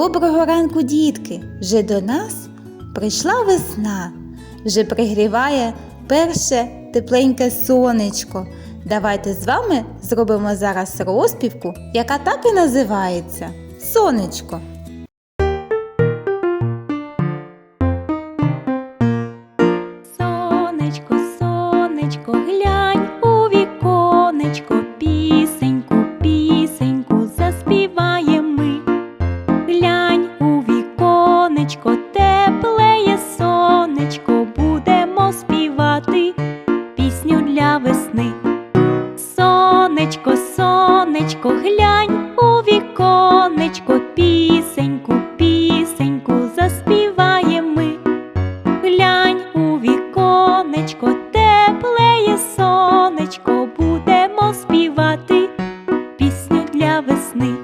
Доброго ранку, дітки! Вже до нас прийшла весна, вже пригріває перше тепленьке сонечко. Давайте з вами зробимо зараз розпівку, яка так і називається Сонечко. Співати пісню для весни.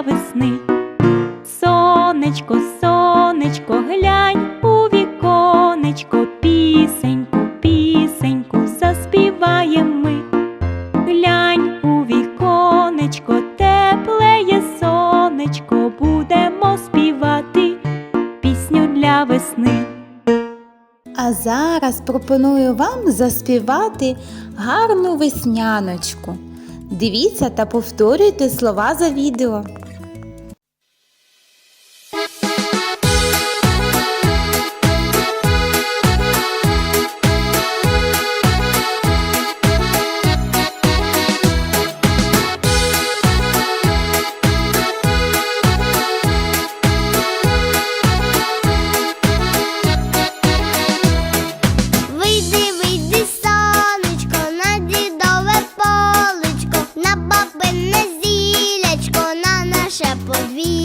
Весни. Сонечко, сонечко, глянь у віконечко, пісеньку, пісеньку заспіваєм ми. Глянь у віконечко, теплеє сонечко, будемо співати пісню для весни. А зараз пропоную вам заспівати гарну весняночку. Дивіться та повторюйте слова за відео. Apple V.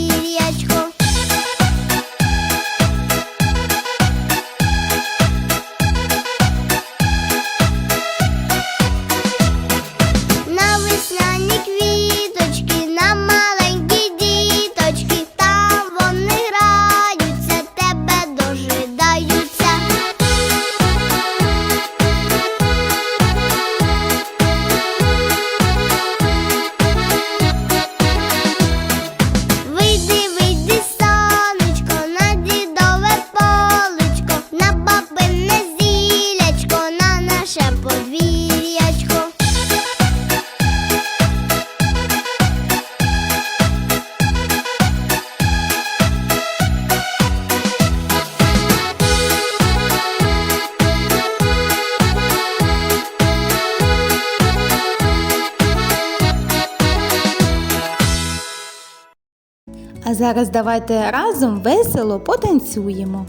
А зараз давайте разом весело потанцюємо.